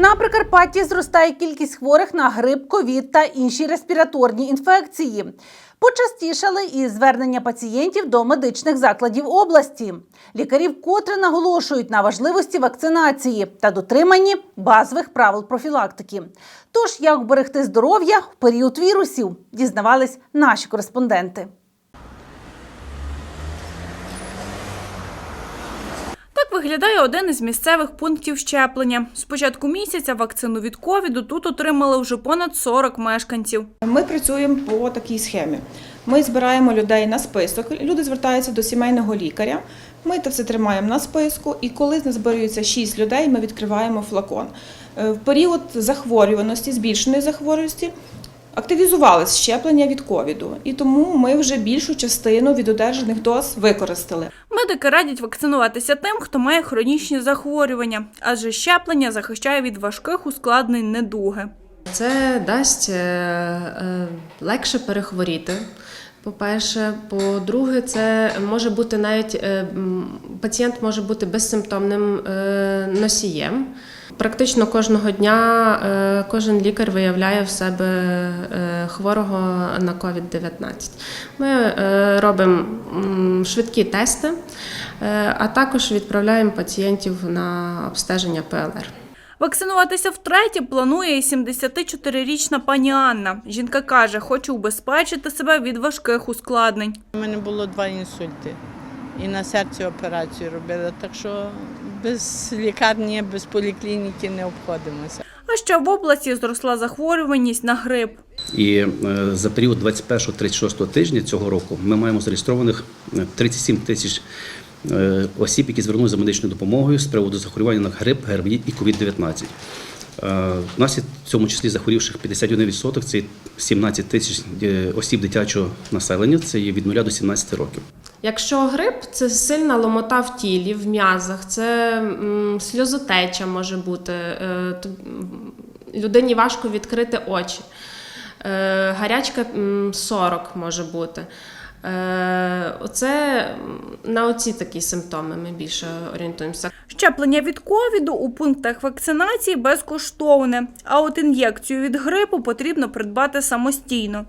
На Прикарпатті зростає кількість хворих на грип, ковід та інші респіраторні інфекції. Почастішали і звернення пацієнтів до медичних закладів області. Лікарі вкотре наголошують на важливості вакцинації та дотриманні базових правил профілактики. Тож, як вберегти здоров'я в період вірусів, дізнавались наші кореспонденти. Виглядає один із місцевих пунктів щеплення. З початку місяця вакцину від ковіду тут отримали вже понад 40 мешканців. Ми працюємо по такій схемі. Ми збираємо людей на список. Люди звертаються до сімейного лікаря. Ми це все тримаємо на списку, і коли назбирується 6 людей, ми відкриваємо флакон. Е, В період захворюваності, збільшеної захворюваності, активізувалось щеплення від ковіду, і тому ми вже більшу частину від одержаних доз використали. Медики радять вакцинуватися тим, хто має хронічні захворювання, адже щеплення захищає від важких ускладнень недуги. Це дасть е, е, легше перехворіти. По-перше, по-друге, це може бути навіть е, пацієнт може бути безсимптомним носієм. Практично кожного дня е, кожен лікар виявляє в себе е, хворого на COVID-19. Ми е, робимо м, швидкі тести, е, а також відправляємо пацієнтів на обстеження ПЛР. Вакцинуватися втретє планує і 74-річна пані Анна. Жінка каже, хоче убезпечити себе від важких ускладнень. У мене було два інсульти. І на серці операцію робили. Так що без лікарні, без поліклініки не обходимося. А ще в області зросла захворюваність на грип. І е, за період 21-36 тижня цього року ми маємо зареєстрованих е, 37 тисяч е, осіб, які звернулися за медичною допомогою з приводу захворювання на грип, ГРВІ і COVID-19. Е, У нас є в цьому числі захворівших 51%, це 17 тисяч е, осіб дитячого населення, це є від 0 до 17 років. Якщо грип це сильна ломота в тілі, в м'язах, це сльозотеча може бути, е, людині важко відкрити очі, е, гарячка 40 може бути. Е, Оце на оці такі симптоми ми більше орієнтуємося. Щеплення від ковіду у пунктах вакцинації безкоштовне, а от ін'єкцію від грипу потрібно придбати самостійно.